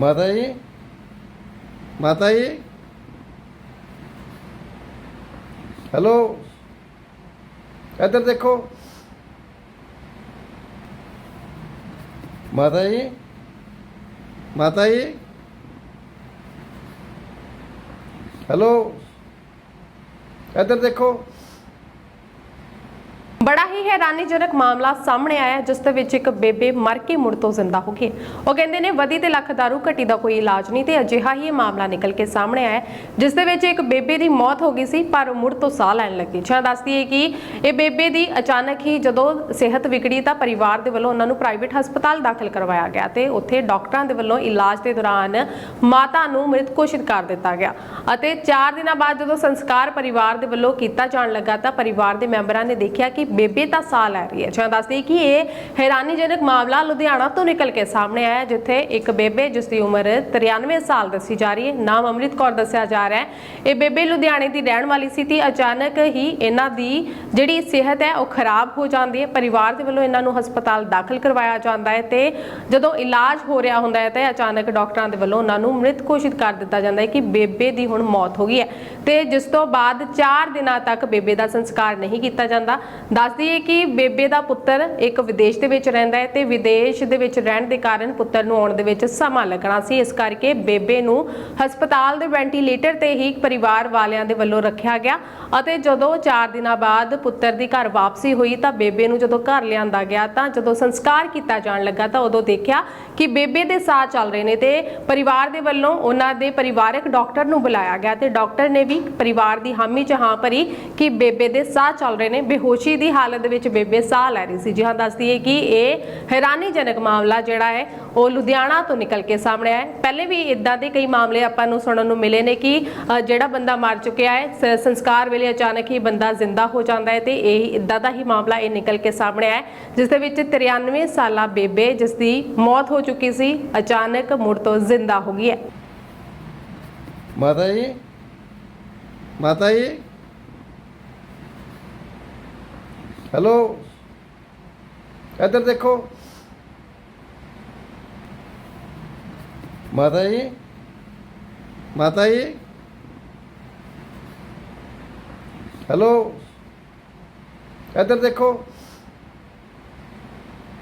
ਮਾਤਾ ਜੀ ਮਾਤਾ ਜੀ। ਹੈਲੋ ਇੱਧਰ ਦੇਖੋ। ਮਾਤਾ ਜੀ ਮਾਤਾ ਜੀ। ਹੈਲੋ ਇੱਧਰ ਦੇਖੋ। ਬੜਾ ਹੀ ਹੈਰਾਨੀਜਨਕ ਮਾਮਲਾ ਸਾਹਮਣੇ ਆਇਆ ਜਿਸ ਦੇ ਵਿੱਚ ਇੱਕ ਬੇਬੇ ਮਰ ਕੇ ਮੁੜ ਤੋਂ ਜ਼ਿੰਦਾ ਹੋ ਗਈ। ਉਹ ਕਹਿੰਦੇ ਨੇ ਵਧੀ ਤੇ ਲੱਖ ਦਾਰੂ ਘਟੀ ਦਾ ਕੋਈ ਇਲਾਜ ਨਹੀਂ ਤੇ ਅਜਿਹਾ ਹੀ ਇਹ ਮਾਮਲਾ ਨਿਕਲ ਕੇ ਸਾਹਮਣੇ ਆਇਆ ਹੈ, ਜਿਸ ਦੇ ਵਿੱਚ ਇੱਕ ਬੇਬੇ ਦੀ ਮੌਤ ਹੋ ਗਈ ਸੀ ਪਰ ਉਹ ਮੁੜ ਤੋਂ ਸਾਹ ਲੈਣ ਲੱਗੀ। ਜਾਂ ਦੱਸਦੀ ਹੈ ਕਿ ਇਹ ਬੇਬੇ ਦੀ ਅਚਾਨਕ ਹੀ ਜਦੋਂ ਸਿਹਤ ਵਿਗੜੀ ਤਾਂ ਪਰਿਵਾਰ ਦੇ ਵੱਲੋਂ ਉਹਨਾਂ ਨੂੰ ਪ੍ਰਾਈਵੇਟ ਹਸਪਤਾਲ ਦਾਖਲ ਕਰਵਾਇਆ ਗਿਆ ਤੇ ਉੱਥੇ ਡਾਕਟਰਾਂ ਦੇ ਵੱਲੋਂ ਇਲਾਜ ਦੇ ਦੌਰਾਨ ਮਾਤਾ ਨੂੰ ਮ੍ਰਿਤ ਘੋਸ਼ਿਤ ਕਰ ਦਿੱਤਾ ਗਿਆ। ਅਤੇ 4 ਦਿਨਾਂ ਬਾਅਦ ਜਦੋਂ ਸੰਸਕਾਰ ਪਰਿਵਾਰ ਦੇ ਵੱਲੋਂ ਕੀਤਾ ਜਾਣ ਲੱਗਾ ਤਾਂ ਪਰਿਵਾਰ ਦੇ ਮੈਂਬਰਾਂ ਨੇ ਦੇਖਿਆ ਕਿ ਬੇਬੇ ਤਾਂ ਸਾਹ ਲੈ ਰਹੀ ਹੈ। ਜਾਂ ਦੱਸਦੀ ਕਿ ਇਹ ਹੈਰਾਨੀਜਨਕ ਮਾਮਲਾ ਲੁਧਿਆਣਾ ਤੋਂ ਨਿਕਲ ਕੇ ਸਾਹਮਣੇ ਆਇਆ ਜਿੱਥੇ ਇੱਕ ਬੇਬੇ ਜਿਸ ਦੀ ਉਮਰ 93 ਸਾਲ ਦੱਸੀ ਜਾ ਰਹੀ ਹੈ, ਨਾਮ ਅੰਮ੍ਰਿਤ ਕੌਰ ਦੱਸਿਆ ਜਾ ਰਿਹਾ ਹੈ। ਇਹ ਬੇਬੇ ਲੁਧਿਆਣੇ ਦੀ ਰਹਿਣ ਵਾਲੀ ਸੀ ਤੇ ਅਚਾਨਕ ਹੀ ਇਹਨਾਂ ਦੀ ਜਿਹੜੀ ਸਿਹਤ ਹੈ, ਉਹ ਖਰਾਬ ਹੋ ਜਾਂਦੀ ਹੈ। ਪਰਿਵਾਰ ਦੇ ਵੱਲੋਂ ਇਹਨਾਂ ਨੂੰ ਹਸਪਤਾਲ ਦਾਖਲ ਕਰਵਾਇਆ ਜਾਂਦਾ ਹੈ ਤੇ ਜਦੋਂ ਇਲਾਜ ਹੋ ਰਿਹਾ ਹੁੰਦਾ ਹੈ ਤੇ ਅਚਾਨਕ ਡਾਕਟਰਾਂ ਦੇ ਵੱਲੋਂ ਉਹਨਾਂ ਨੂੰ ਮ੍ਰਿਤ ਘੋਸ਼ਿਤ ਕਰ ਦਿੱਤਾ ਜਾਂਦਾ ਹੈ ਕਿ ਬੇਬੇ ਦੀ ਹੁਣ ਮੌਤ ਹੋ ਗਈ ਹੈ। ਤੇ ਜਿਸ ਤੋਂ ਬਾਅਦ 4 ਦਿਨਾਂ ਤੱਕ ਬੇਬੇ ਦਾ ਸੰਸਕਾਰ ਨਹੀਂ ਕੀਤਾ ਜਾਂਦਾ। ਦੱਸਦੀ ਹੈ ਕਿ ਬੇਬੇ ਦਾ ਪੁੱਤਰ ਇੱਕ ਵਿਦੇਸ਼ ਦੇ ਵਿੱਚ ਰਹਿੰਦਾ ਹੈ ਤੇ ਵਿਦੇਸ਼ ਦੇ ਵਿੱਚ ਰਹਿਣ ਦੇ ਕਾਰਨ ਪੁੱਤਰ ਨੂੰ ਆਉਣ ਦੇ ਵਿੱਚ ਸਮਾਂ ਲੱਗਣਾ ਸੀ। ਇਸ ਕਰਕੇ ਬੇਬੇ ਨੂੰ ਹਸਪਤਾਲ ਦੇ ਵੈਂਟੀਲੇਟਰ ਤੇ ਹੀ ਪਰਿਵਾਰ ਵਾਲਿਆਂ ਦੇ ਵੱਲੋਂ ਰੱਖਿਆ ਗਿਆ ਅਤੇ ਜਦੋਂ 4 ਦਿਨਾਂ ਬਾਅਦ ਪੁੱਤਰ ਦੀ ਘਰ ਵਾਪਸੀ ਹੋਈ ਤਾਂ ਬੇਬੇ ਨੂੰ ਜਦੋਂ ਘਰ ਲਿਆਂਦਾ ਗਿਆ ਤਾਂ ਜਦੋਂ ਸੰਸਕਾਰ ਕੀਤਾ ਜਾਣ ਲੱਗਾ ਤਾਂ ਉਦੋਂ ਦੇਖਿਆ ਕਿ ਬੇਬੇ ਦੇ ਸਾਹ ਚੱਲ ਰਹੇ ਨੇ ਤੇ ਪਰਿਵਾਰ ਦੇ ਵੱਲੋਂ ਉਹਨਾਂ ਦੇ ਪਰਿਵਾਰਕ ਡਾਕਟਰ ਨੂੰ ਬੁਲਾਇਆ ਗਿਆ ਤੇ ਡਾਕਟਰ ਨੇ ਵੀ ਪਰਿਵਾਰ ਦੀ ਹਾਮੀ ਚ ਹਾਂ ਭਰੀ ਕਿ ਬੇਬੇ ਦੇ ਸਾਹ ਚੱਲ ਰਹੇ ਨੇ, ਬੇਹੋਸ਼ੀ ਦੀ ਹਾਲਤ ਦੇ ਵਿੱਚ ਬੇਬੇ ਸਾਹ ਲੈ ਰਹੀ ਸੀ। ਜੀ ਹਾਂ, ਦੱਸਦੀ ਹੈ ਕਿ ਇਹ ਹੈਰਾਨੀਜਨਕ ਮਾਮਲਾ ਜਿਹੜਾ ਹੈ, ਉਹ ਲੁਧਿਆਣਾ ਤੋਂ ਨਿਕਲ ਕੇ ਸਾਹਮਣੇ ਆਇਆ ਹੈ। ਪਹਿਲੇ ਵੀ ਇਦਾਂ ਦੇ ਕਈ ਮਾਮਲੇ ਆਪਾਂ ਨੂੰ ਸੁਣਨ ਨੂੰ ਮਿਲੇ ਨੇ ਕਿ ਜਿਹੜਾ ਬੰਦਾ ਮਰ ਚੁੱਕਿਆ ਹੈ ਸੰਸਕਾਰ ਵੇਲੇ ਅਚਾਨਕ ਹੀ ਬੰਦਾ ਜ਼ਿੰਦਾ ਹੋ ਜਾਂਦਾ ਹੈ ਤੇ ਇਹ ਇਦਾਂ ਦਾ ਹੀ ਮਾਮਲਾ ਇਹ ਨਿਕਲ ਕੇ ਸਾਹਮਣੇ ਆਇਆ ਜਿਸ ਦੇ ਵਿੱਚ 93 ਸਾਲਾ ਬੇਬੇ, ਜਿਸ ਦੀ ਮੌਤ ਹੋ ਚੁੱਕੀ ਸੀ, ਅਚਾਨਕ ਮੁੜ ਤੋਂ ਜ਼ਿੰਦਾ ਹੋ ਗਈ ਹੈ। ਮਾਤਾ ਜੀ? ਮਾਤਾ ਜੀ? ਹੈਲੋ ਇੱਧਰ ਦੇਖੋ। ਮਾਤਾ ਜੀ? ਮਾਤਾ ਜੀ? ਹੈਲੋ ਇੱਧਰ ਦੇਖੋ।